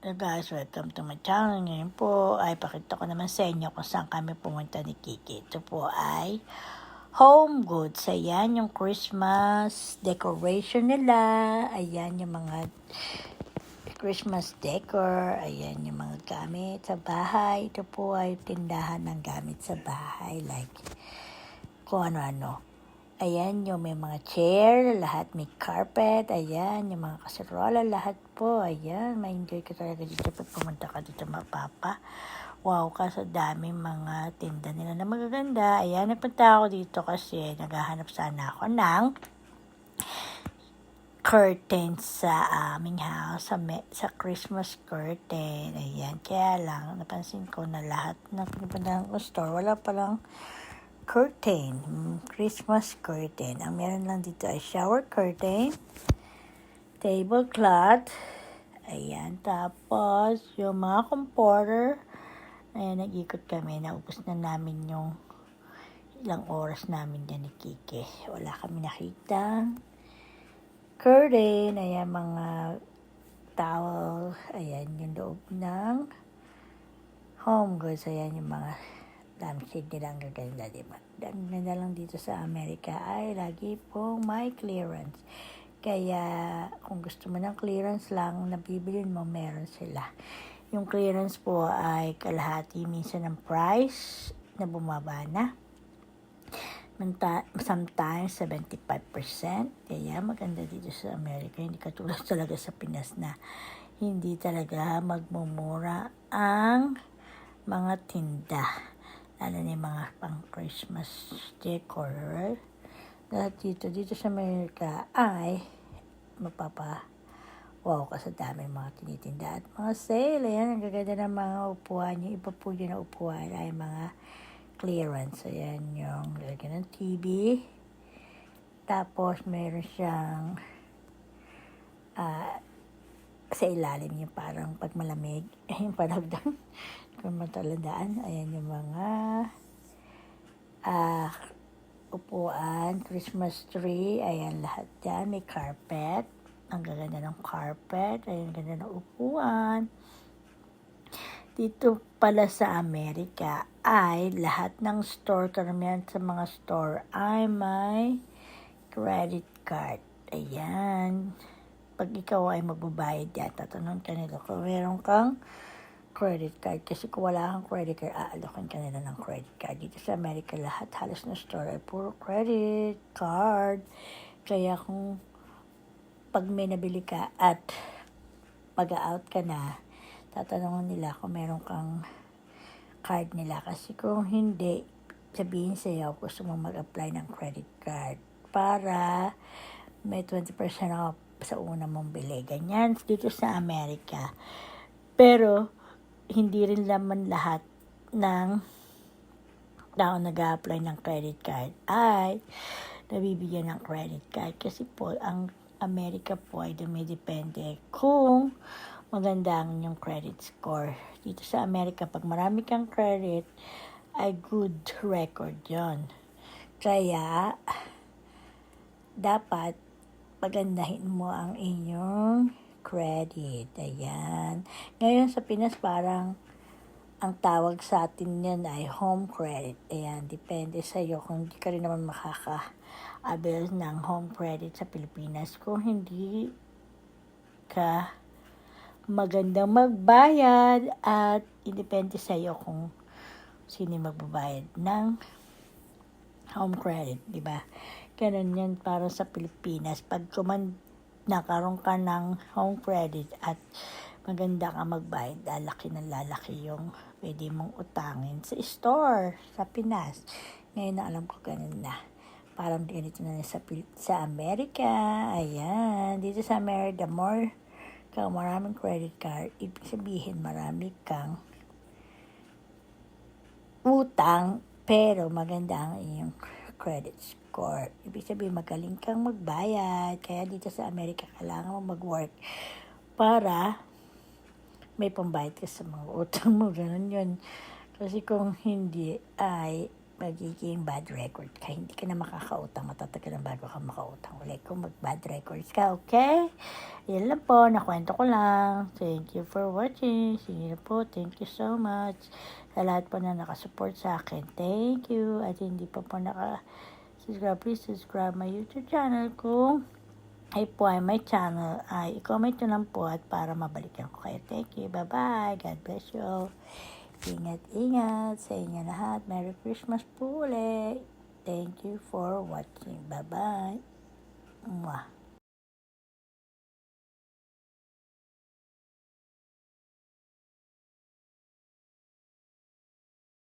Hello guys, welcome to my channel. Ngayon po ay pakita ko naman sa inyo kung saan kami pumunta ni Kiki. Ito po ay Home Goods. Ayan yung Christmas decoration nila. Ayan yung mga Christmas decor. Ayan yung mga gamit sa bahay. Ito po ay tindahan ng gamit sa bahay. Like kung ano-ano. Ayan, yung may mga chair, lahat may carpet, ayan, yung mga kaserola, lahat po, ayan, ma-enjoy ka talaga dito pag pumunta ka dito mapapa. Wow ka sa daming mga tinda nila na magaganda. Ayan, napunta ako dito kasi naghahanap sana ako ng curtains sa aming house, sa, me- sa Christmas curtain. Ayan, kaya lang, napansin ko na lahat ng pinupuntahan ko store, wala palang curtain, mm, Christmas curtain. Ang meron lang dito ay shower curtain, tablecloth, ayan, tapos yung mga comforter, ayan, nag-ikot kami, naubos na namin yung ilang oras namin dyan ni Kike. Wala kami nakita. Curtain, ayan, mga towel, ayan, yung loob ng home goods, ayan, yung mga lampshade nila ang gaganda, di ba? Ang ganda lang dito sa Amerika ay lagi pong may clearance. Kaya kung gusto mo ng clearance lang, nabibilin mo, meron sila. Yung clearance po ay kalahati minsan ng price na bumaba na. Sometimes 75%. Kaya maganda dito sa Amerika. Hindi katulad talaga sa Pinas na hindi talaga magmumura ang mga tinda na yung mga pang Christmas decor. Lahat dito, dito sa Amerika ay mapapa wow ka sa dami mga tinitinda at mga sale. Ayan, ang gaganda ng mga upuan. Yung iba po yun na upuan ay mga clearance. Ayan yung lalagyan ng TV. Tapos meron siyang ah, sa ilalim yung parang pag malamig, yung palagdang kung matalandaan, ayan yung mga ah, upuan, Christmas tree, ayan lahat dyan, may carpet, ang gaganda ng carpet, ayan ganda ng upuan. Dito pala sa Amerika ay lahat ng store, karamihan sa mga store ay may credit card. Ayan. Pag ikaw ay magbabayad yan, tatanong ka nila kung meron kang credit card. Kasi kung wala kang credit card, aalokan ka nila ng credit card. Dito sa Amerika, lahat halos na store ay puro credit card. Kaya kung pag may nabili ka at mag-out ka na, tatanungin nila kung meron kang card nila. Kasi kung hindi, sabihin sa'yo gusto mo mag-apply ng credit card para may 20% off sa una mong bili. Ganyan dito sa Amerika. Pero, hindi rin laman lahat ng tao nag apply ng credit card ay nabibigyan ng credit card. Kasi po, ang Amerika po ay dumidepende kung maganda ang inyong credit score. Dito sa Amerika, pag marami kang credit, ay good record yon Kaya, dapat pagandahin mo ang inyong credit. Ayan. Ngayon sa Pinas parang ang tawag sa atin yan ay home credit. Ayan, depende sa iyo kung hindi ka rin naman makaka-avail ng home credit sa Pilipinas. Kung hindi ka magandang magbayad at independe sa iyo kung sino magbabayad ng home credit, di ba? Ganun yan para sa Pilipinas. Pag kuman nakaroon ka ng home credit at maganda ka magbayad, lalaki na lalaki yung pwede mong utangin sa store sa Pinas. Ngayon na alam ko ganun na. Parang ganito na sa, sa Amerika. Ayan. Dito sa Amerika, more ka maraming credit card, ibig sabihin marami kang utang, pero maganda ang iyong credit score. Ibig sabihin, magaling kang magbayad. Kaya dito sa Amerika, kailangan mo mag-work para may pambayad ka sa mga utang mo. Ganun yun. Kasi kung hindi, ay magiging bad record ka. Hindi ka na makakautang. Matatagal bago ka makautang ulit kung mag-bad records ka, okay? Yan lang po. Nakwento ko lang. Thank you for watching. Sige na po. Thank you so much. Sa lahat po na nakasupport sa akin. Thank you. At hindi pa po naka-subscribe, please subscribe my YouTube channel kung ay po ay my channel. Ay, i-comment nyo lang po at para mabalikan ko kayo. Thank you. Bye-bye. God bless you. Ingat-ingat sa inyo lahat. Merry Christmas po ulit. Thank you for watching. Bye-bye. Mwah.